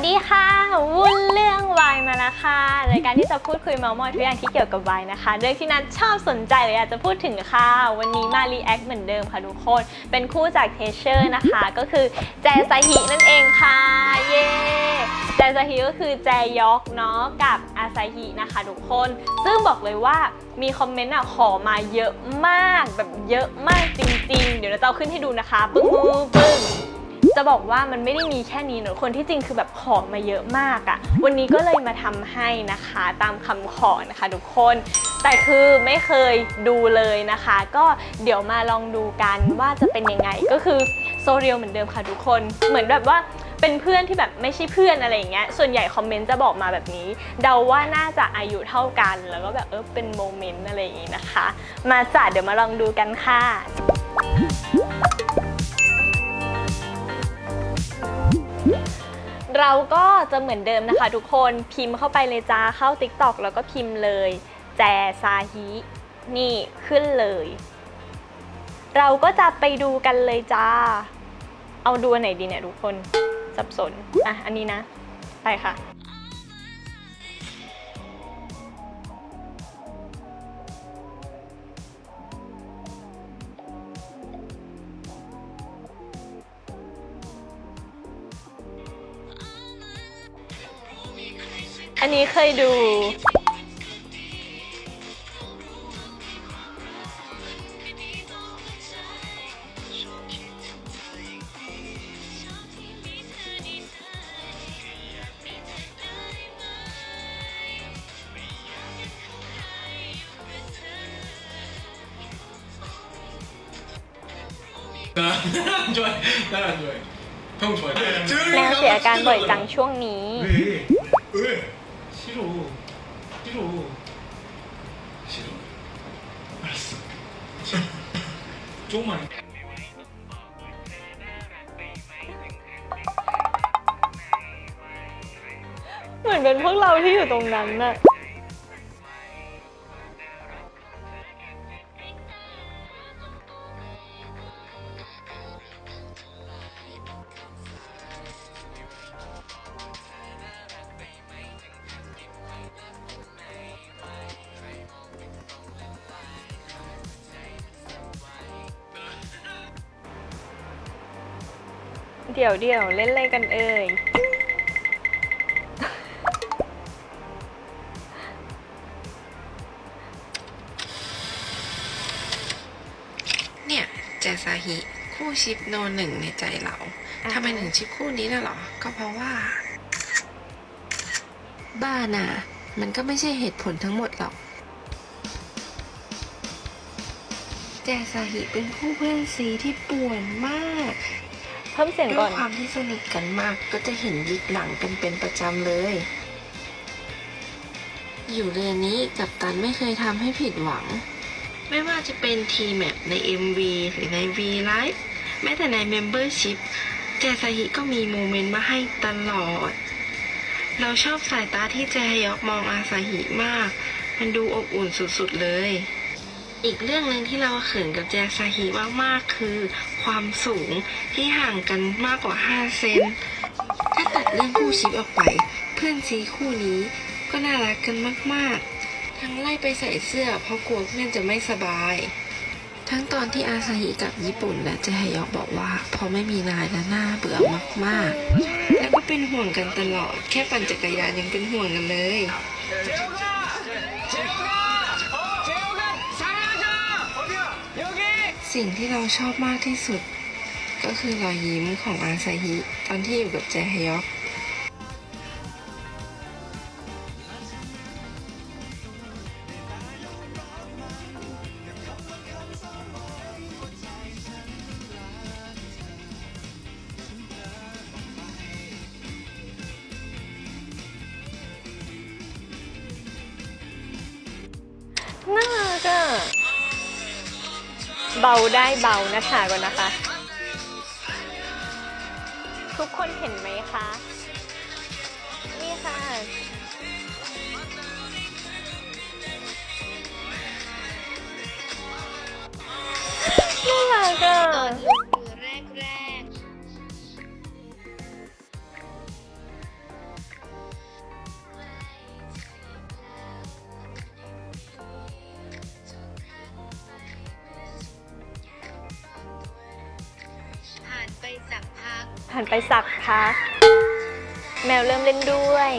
สวัสดีค่ะ วุ่นเรื่องวายมาแล้วค่ะรายการที่จะพูดคุยเมาท์มอยทุกอย่างที่เกี่ยวกับวายนะคะ เรื่องที่นัทชอบสนใจหรืออยากจะพูดถึงค่ะ วันนี้มารีแอคเหมือนเดิมค่ะทุกคน เป็นคู่จากเทเชอร์นะคะ ก็คือแจซาฮินั่นเองค่ะ เย้แจซาฮิก็คือแจยอกเนาะกับอาซาฮินะคะทุกคน ซึ่งบอกเลยว่ามีคอมเมนต์อะขอมาเยอะมากแบบเยอะมากจริง ๆ เดี๋ยวเราจะเอาขึ้นให้ดูนะคะ ปึ้งปึ้งปึ้ง จะบอกว่ามันไม่ได้มีแค่นี้เนอะคนที่จริงคือแบบขอมาเยอะมากอะ่ะวันนี้ก็เลยมาทำให้นะคะตามคำขอนะคะทุกคน แต่คือไม่เคยดูเลยนะคะ ก็เดี๋ยวมาลองดูกันว่าจะเป็นยังไงก็คือโซเรียลเหมือนเดิมค่ะทุกคนเหมือนแบบว่าเป็นเพื่อนที่แบบไม่ใช่เพื่อนอะไรอย่างเงี้ย ส่วนใหญ่คอมเมนต์จะบอกมาแบบนี้ เดาว่าน่าจะอายุเท่ากัน แล้วก็แบบเออเป็นโมเมนต์อะไรอย่างงี้นะคะ มาจ้ะเดี๋ยวมาลองดูกันค่ะ เราก็จะเหมือนเดิมนะคะ ทุกคนพิมพ์เข้าไปเลยจ้าเข้า TikTok แล้วก็พิมพ์เลย แจซาฮินี่ขึ้นเลย เราก็จะไปดูกันเลยจ้า เอาดูอันไหนดีเนี่ยทุกคนสับสน อะ อันนี้นะ ไปค่ะ อันนี้เคยดู 나 안 좋아해. 난 안 좋아해. 형 좋아해. แมวเสียอาการบ่อยจังช่วงนี้ 왜? 왜? 싫어. 싫어. 싫어. 알았어. 조금만. เหมือนเป็นพวกเราที่อยู่ตรงนั้นน่ะ เดี๋ยวเดี๋ยวเล่นอะไรกันเอ่ย เนี่ยแจซาฮิคู่ชิปโนหนึ่งในใจเราอ่าทำไมถึงชิปคู่นี้น่ะเหรอ ก็เพราะว่า บ้าน่ะ มันก็ไม่ใช่เหตุผลทั้งหมดหรอก แจซาฮิเป็นคู่เพื่อนซีที่ป่วนมาก เพิ่มเสียงด้ก่วอยน ความที่สนิทกันมากก็จะเห็นยิกหลังกันเป็นประจำเลย อยู่เรือนนี้กับตันไม่เคยทำให้ผิดหวัง ไม่ว่าจะเป็นทีแมปใน MV หรือใน V Live แม้แต่ใน Membership แจซาฮิก็มีโมเมนต์มาให้ตลอด เราชอบสายตาที่แจฮยอกมองอาซาฮิมาก มันดูอบอุ่นสุดๆเลย อีกเรื่องหนึ่งที่เราเขินกับแจซาฮิมากๆคือ ความสูงที่ห่างกันมากกว่า 5 เซน ถ้าตัดเรื่องคู่ชิปออกไป เพื่อนซีคู่นี้ก็น่ารักกันมากๆ ทั้งไล่ไปใส่เสื้อเพราะกลัวเพื่อนจะไม่สบาย ทั้งตอนที่อาซาฮิกับญี่ปุ่นและเจฮยอกบอกว่า พอไม่มีนายและน่าเบื่อมากๆ แล้วก็เป็นห่วงกันตลอด แค่ปั่นจักรยานยังเป็นห่วงกันเลย สิ่งที่เราชอบมากที่สุด ก็คือรอยยิ้มของอาซาฮิ ตอนที่อยู่กับแจฮยอก เบาได้เบานะคะก่อนนะคะ ทุกคนเห็นไหมคะ นี่ค่ะ น่ารักอะ หันไปสักพัก แมวเริ่มเล่นด้วย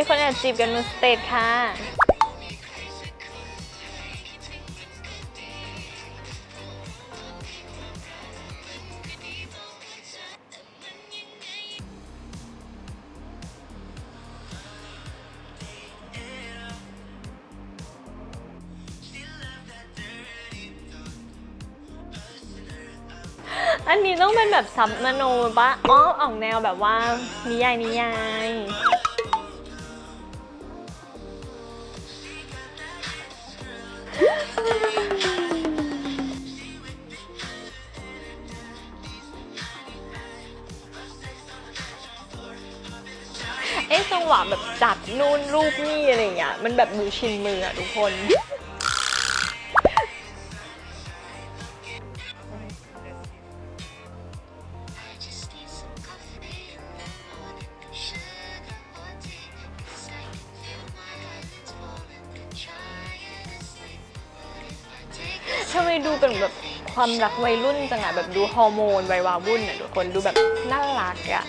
มีคนแอบจีบกันบนสเตจค่ะ อันนี้ต้องเป็นแบบซับมโนปะอ๋อออกแนวแบบว่านิยายนิยาย เอ๊ะจังหวะแบบจัดนู่นรูปนี่อะไรเงี้ยมันแบบมือชินมืออะทุกคนทำไมดูเป็นแบบความรักวัยรุ่นจังอะแบบดูฮอร์โมนวัยวาวุ่นอะทุกคนดูแบบน่ารักอะ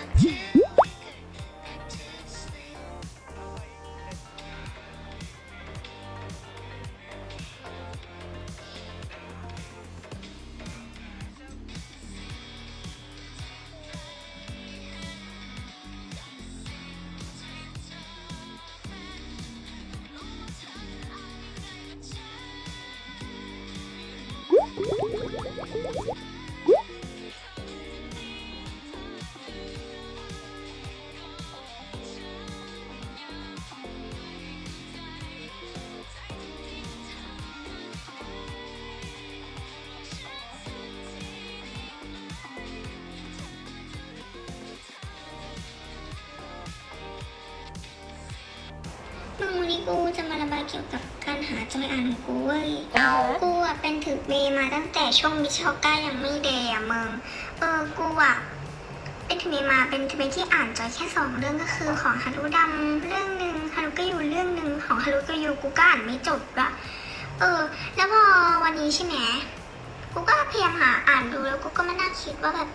เกี่ยวกับการหาจอยอ่านของกูเว้ยอ่าฮะ กูอะเป็นถึกเมมาตั้งแต่ช่วงมิชอก้ายังไม่เดย์อะมึงเออกูอะเป็นถึกเมมาเป็นถึกเมที่อ่านจอยแค่สองเรื่องก็คือของฮารุดำเรื่องหนึ่งฮารุก็อยู่เรื่องหนึ่งของฮารุก็อยู่กูก็อ่านไม่จบละเออ แล้วพอวันนี้ใช่ไหมกูก็พยายามหาอ่านดูแล้วกูก็มานั่งคิดว่าแบบ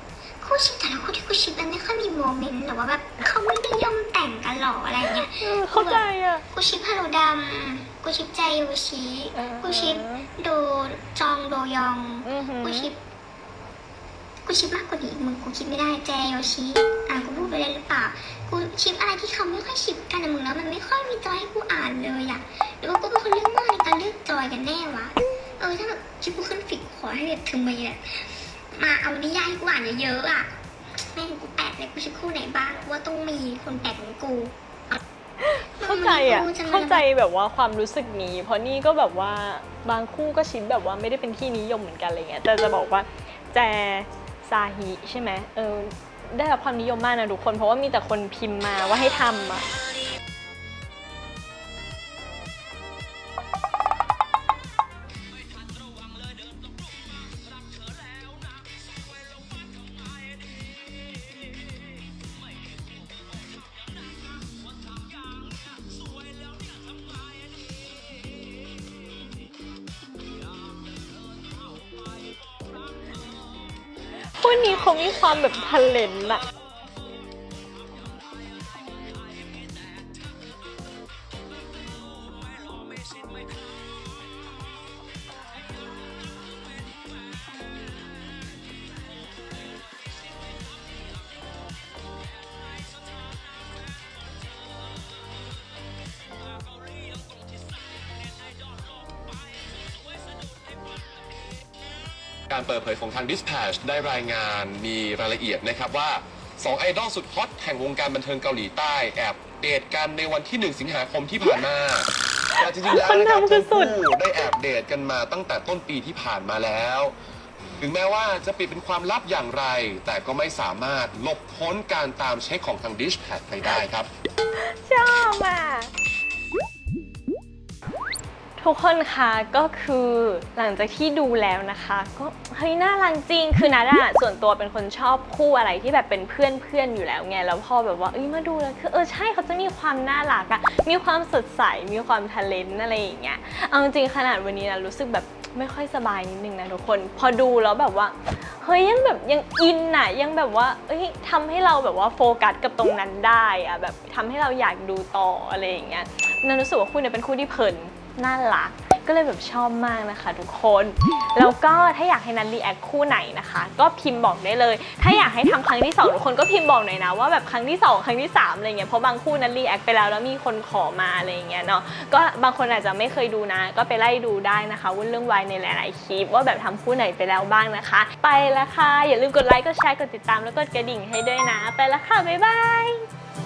คู่ชิปแต่ละคู่ที่กูชิปมันไม่ค่อยมีโมเมนต์หรือว่าแบบ เขาไม่ได้ย่อมแต่งกันหรออะไรเงี้ยเออเข้าใจอะกูชิปฮารุดำกูชิปใจโยชิเออกูชิปโดจองโดยองอือหือกูชิปกูชิปมากกว่านี้มึงกูคิดไม่ได้แจโยชิอะกูพูดไปได้หรือเปล่ากูชิปอะไรที่เขาไม่ค่อยชิปกันนะมึงแล้วมันไม่ค่อยมีจอยให้กูอ่านเลยอะหรือว่ากูเป็นคนเรื่องมากในการเลือกจอยกันแน่วะเออถ้าแบบชิปกูขึ้นฟิกขอให้แบบถึงมาเนี่ยมาเอานิยายให้กูอ่านเยอะๆอะ แม่งกูแปลกเลยกูชิปคู่ไหนบ้างว่าต้องมีคนแปลกเหมือนกูเข้าใจอะกูจะมาเข้าใจแบบว่าความรู้สึกนี้เพราะนี่ก็แบบว่าบางคู่ก็ชิปแบบว่าไม่ได้เป็นที่นิยมเหมือนกันอะไรเงี้ยแต่จะบอกว่าแจซาฮิใช่ไหมเออได้รับความนิยมมากนะทุกคนเพราะว่ามีแต่คนพิมพ์มาว่าให้ทำอะ คู่นี้เขามีความแบบทะเลนอะ การเปิดเผยของทาง Dispatch ได้รายงานมีรายละเอียดนะครับว่า2ไอดอลสุดฮอตแห่งวงการบันเทิงเกาหลีใต้แอบเดทกันในวันที่ 1 สิงหาคมที่ผ่านมาแต่จริงๆแล้วนะครับคนทำคืทั้องสุดคู่ได้แอบเดทกันมาตั้งแต่ต้นปีที่ผ่านมาแล้ว ถึงแม้ว่าจะปิดเป็นความลับอย่างไร แต่ก็ไม่สามารถหลบพ้นการตามเช็คของทาง Dispatch ไปได้ครับ ชอบอะ ทุกคนคะก็คือหลังจากที่ดูแล้วนะคะ ก็เฮ้ยน่ารักจริง คือนัดอะส่วนตัวเป็นคนชอบคู่อะไรที่แบบเป็นเพื่อนเพื่อนอยู่แล้วไงแล้วพอแบบว่าเอ้ยมาดูแล้วคือเออใช่เขาจะมีความน่ารักอะมีความสดใสมีความทะเลนอะไรอย่างเงี้ยเอาจริงขนาดวันนี้นะรู้สึกแบบไม่ค่อยสบายนิดนึงนะทุกคน พอดูแล้วแบบว่าเฮ้ยยังแบบยังอินน่ะยังแบบว่าเอ้ยทำให้เราแบบว่าโฟกัสกับตรงนั้นได้อะแบบทำให้เราอยากดูต่ออะไรอย่างเงี้ยนันรู้สึกว่าคู่เนี้เป็นคู่ที่เพลิน น่ารัก ก็เลยแบบชอบมากนะคะทุกคน แล้วก็ถ้าอยากให้นันรีแอคคู่ไหนนะคะ ก็พิมพ์บอกได้เลย ถ้าอยากให้ทำครั้งที่สองทุกคนก็พิมพ์บอกหน่อยนะว่าแบบครั้งที่สองครั้งที่สามอะไรเงี้ยเพราะบางคู่นันรีแอคไปแล้วแล้วมีคนขอมาอะไรเงี้ยเนาะก็บางคนอาจจะไม่เคยดูนะ ก็ไปไล่ดูได้นะคะวุ่นเรื่องวายในหลาย ๆ คลิป ว่าแบบทำคู่ไหนไปแล้วบ้างนะคะ ไปแล้วค่ะอย่าลืมกดไลค์กดแชร์กดติดตามแล้วกดกระดิ่งให้ด้วยนะ ไปแล้วค่ะบ๊ายบาย